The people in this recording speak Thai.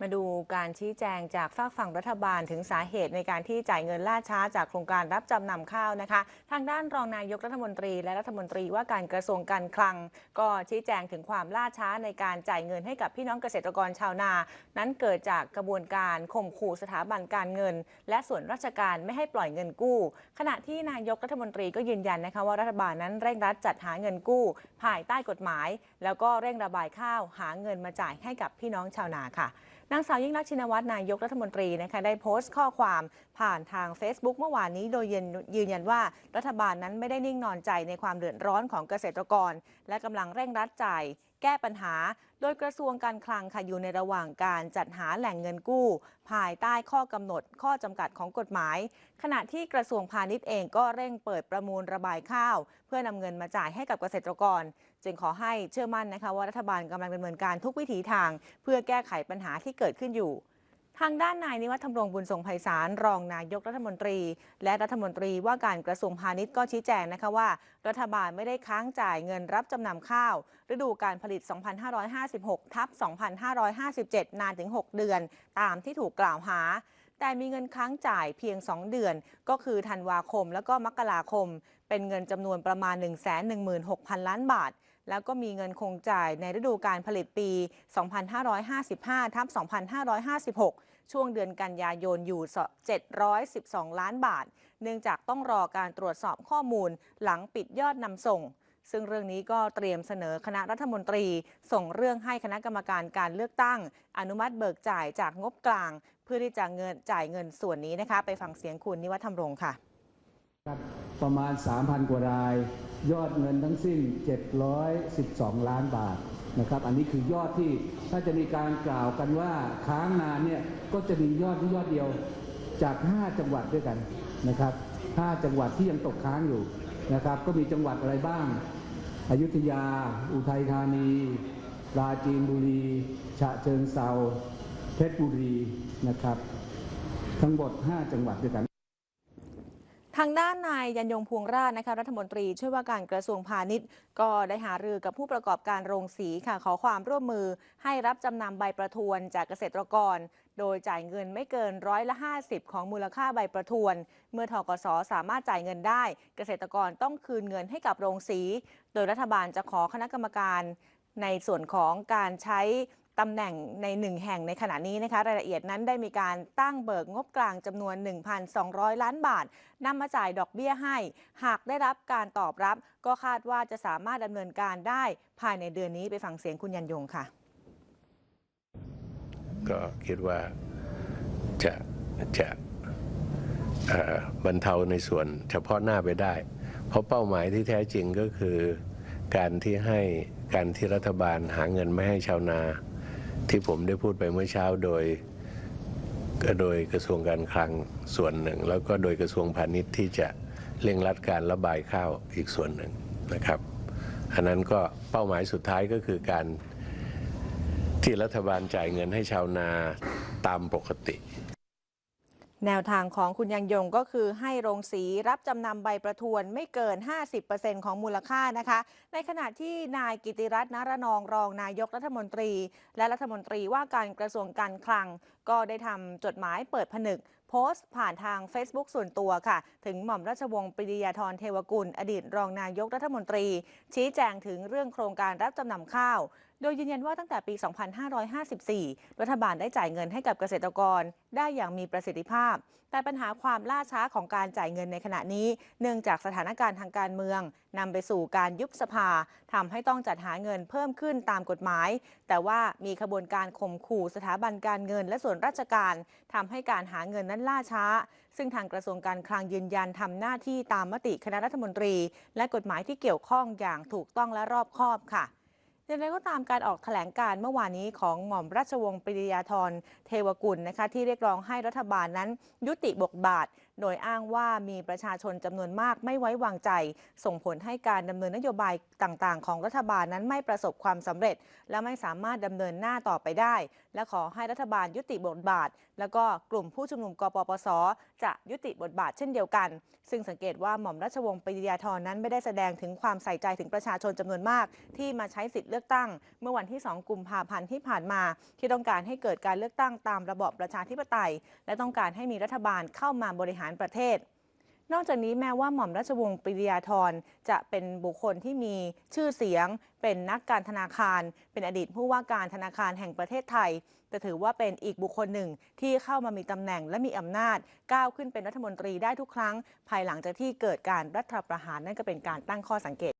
มาดูการชี้แจงจากฝากฝั่งรัฐบาลถึงสาเหตุในการที่จ่ายเงินล่าช้าจากโครงการรับจำนำข้าวนะคะ ทางด้านรองนายกรัฐมนตรี และรัฐมนตรีว่าการกระทรวงการคลัง ก็ชี้แจงถึงความล่าช้าในการจ่ายเงินให้กับพี่น้องเกษตรกรชาวนา นั้นเกิดจากกระบวนการข่มขู่สถาบันการเงิน และส่วนราชการไม่ให้ปล่อยเงินกู้ ขณะที่นายกรัฐมนตรีก็ยืนยันนะคะว่ารัฐบาลนั้นเร่งรัดจัดหาเงินกู้ ภายใต้กฎหมาย แล้วก็เร่งระบายข้าวหาเงินมาจ่ายให้กับพี่น้องชาวนาค่ะนางสาวยิ่งรักชินวัตรนายกรัฐมนตรีนะคะได้โพสต์ข้อความผ่านทาง Facebook เมื่อวานนี้โดยยยืนยันว่ารัฐบาลนั้นไม่ได้นิ่งนอนใจในความเดือดร้อนของเกษตรกร และกำลังเร่งรัดจ่าย แก้ปัญหา โดยกระทรวงการคลังค่ะอยู่ในระหว่างการจัดหาแหล่งเงินกู้ ภายใต้ข้อกำหนดข้อจำกัดของกฎหมาย ขณะที่กระทรวงพาณิชย์เองก็เร่งเปิดประมูลระบายข้าว เพื่อนำเงินมาจ่ายให้กับเกษตรกร จึงขอให้เชื่อมั่นนะคะว่ารัฐบาลกำลังดำเนินการทุกวิถีทาง เพื่อแก้ไขปัญหาที่เกิดขึ้นอยู่ ทางด้านนายนิวัฒน์ธำรงบุญทรงไพศาลรองนายกรัฐมนตรี และรัฐมนตรีว่าการกระทรวงพาณิชย์ก็ชี้แจงนะคะว่า รัฐบาลไม่ได้ค้างจ่ายเงินรับจำนำข้าว ฤดูการผลิต 2556 ทับ 2557 นานถึง 6 เดือน ตามที่ถูกกล่าวหา แต่มีเงินค้างจ่ายเพียง 2 เดือน ก็คือธันวาคมแล้วก็มกราคม เป็นเงินจำนวนประมาณ 116,000 ล้านบาท แล้วก็มีเงินคงจ่ายในฤดูการผลิตปี 2555ทับ2556 ช่วงเดือนกันยายนอยู่ 712 ล้านบาท เนื่องจากต้องรอการตรวจสอบข้อมูลหลังปิดยอดนำส่งซึ่งเรื่องนี้ก็เตรียมเสนอคณะรัฐมนตรี ส่งเรื่องให้คณะกรรมการการเลือกตั้ง อนุมัติเบิกจ่ายจากงบกลาง เพื่อที่จะเงินจ่ายเงินส่วนนี้นะคะ ไปฟังเสียงคุณนิวัฒน์ธำรงค่ะครับ ประมาณ 3,000 กว่าราย ยอดเงินทั้งสิ้น 712 ล้านบาทนะครับอันนี้คือยอดที่ถ้าจะมีการกล่าวกันว่าค้างนานเนี่ยก็จะมียอดที่ยอดเดียวจาก 5 จังหวัดด้วยกันนะครับ5จังหวัดที่ยังตกค้างอยู่นะครับก็มีจังหวัดอะไรบ้าง อยุธยา อุทัยธานีปราจีนบุรีฉะเชิงเซาเพชรบุรีนะครับ ทั้งหมด 5 จังหวัดด้วยกัน ทางด้านนายยันยงพวงราชนะคะรัฐมนตรีช่วยว่าการกระทรวงพาณิชย์ ก็ได้หารือกับผู้ประกอบการโรงสีค่ะขอความร่วมมือ ให้รับจำนำใบประทวนจากเกษตรกร โดยจ่ายเงินไม่เกินร้อยละ 50 ของมูลค่าใบประทวน เมื่อทกสสามารถจ่ายเงินได้ เกษตรกรต้องคืนเงินให้กับโรงสี โดยรัฐบาลจะขอคณะกรรมการในส่วนของการใช้ ตำแหน่งในหนึ่งแห่งในขณะนี้นะคะรายละเอียดนั้นได้มีการตั้งเบิกงบกลางจำนวน 1,200 ล้านบาทนำมาจ่ายดอกเบี้ยให้ หากได้รับการตอบรับ ก็คาดว่าจะสามารถดำเนินการได้ภายในเดือนนี้ไปฟังเสียงคุณยันยงค่ะ ก็คิดว่าจะจะบรรเทาในส่วนเฉพาะหน้าไปได้ เพราะเป้าหมายที่แท้จริงก็คือการที่ให้การที่รัฐบาลหาเงินไม่ให้ชาวนา ที่ผมได้พูดไปเมื่อเช้าโดยโดยกระทรวงการคลังส่วนหนึ่ง แล้วก็โดยกระทรวงพาณิชย์ที่จะเร่งรัดการระบายข้าวอีกส่วนหนึ่งนะครับ อันนั้นก็เป้าหมายสุดท้ายก็คือการที่รัฐบาลจ่ายเงินให้ชาวนาตามปกติ แนวทางของคุณยังยงก็คือให้โรงสีรับจำนำใบประทวนไม่เกิน 50%ของมูลค่านะคะ ในขณะที่นายกิติรัตน์นรนองรองนายกรัฐมนตรี และรัฐมนตรีว่าการกระทรวงการคลัง ก็ได้ทำจดหมายเปิดผนึก โพสต์ผ่านทาง Facebook ส่วนตัวค่ะ ถึงหม่อมราชวงศ์ปริยาธรเทวกุล อดีตรองนายกรัฐมนตรี ชี้แจงถึงเรื่องโครงการรับจำนำข้าว โดยยืนยันว่าตั้งแต่ปี 2554 รัฐบาลได้จ่ายเงินให้กับเกษตรกรได้อย่างมีประสิทธิภาพ แต่ปัญหาความล่าช้าของการจ่ายเงินในขณะนี้ เนื่องจากสถานการณ์ทางการเมืองนำไปสู่การยุบสภาทำให้ต้องจัดหาเงินเพิ่มขึ้นตามกฎหมาย แต่ว่ามีขบวนการข่มขู่สถาบันการเงินและส่วนราชการทำให้การหาเงินนั้นล่าช้า ซึ่งทางกระทรวงการคลังยืนยันทำหน้าที่ตามมติคณะรัฐมนตรี และกฎหมายที่เกี่ยวข้องอย่างถูกต้องและรอบคอบค่ะ อย่างไรก็ตามการออกแถลงการเมื่อวานนี้ของหม่อมราชวงศ์ปริยาธรเทวกุลนะคะที่เรียกร้องให้รัฐบาลนั้นยุติบทบาท โดยอ้างว่ามีประชาชนจำนวนมากไม่ไว้วางใจ ส่งผลให้การดำเนินนโยบายต่างๆ ของรัฐบาลนั้นไม่ประสบความสำเร็จ และไม่สามารถดำเนินหน้าต่อไปได้ และขอให้รัฐบาลยุติบทบาท แล้วก็กลุ่มผู้ชุมนุมกปปส จะยุติบทบาทเช่นเดียวกัน ซึ่งสังเกตว่าหม่อมราชวงศ์ปริยาธรนั้นไม่ได้แสดงถึงความใส่ใจถึงประชาชนจำนวนมาก ที่มาใช้สิทธิ์เลือกตั้ง เมื่อวันที่ 2 กุมภาพันธ์ที่ผ่านมา ที่ต้องการให้เกิดการเลือกตั้งตามระบอบประชาธิปไตย และต้องการให้มีรัฐบาลเข้ามาบริหารประเทศ นอกจากนี้แม้ว่าหม่อมราชวงศ์ปริยาธรจะเป็นบุคคลที่มีชื่อเสียง เป็นนักการธนาคาร เป็นอดีตผู้ว่าการธนาคารแห่งประเทศไทยแต่ถือว่าเป็นอีกบุคคลหนึ่งที่เข้ามามีตำแหน่งและมีอำนาจ ก้าวขึ้นเป็นรัฐมนตรีได้ทุกครั้ง ภายหลังจากที่เกิดการรัฐประหารนั่นก็เป็นการตั้งข้อสังเกต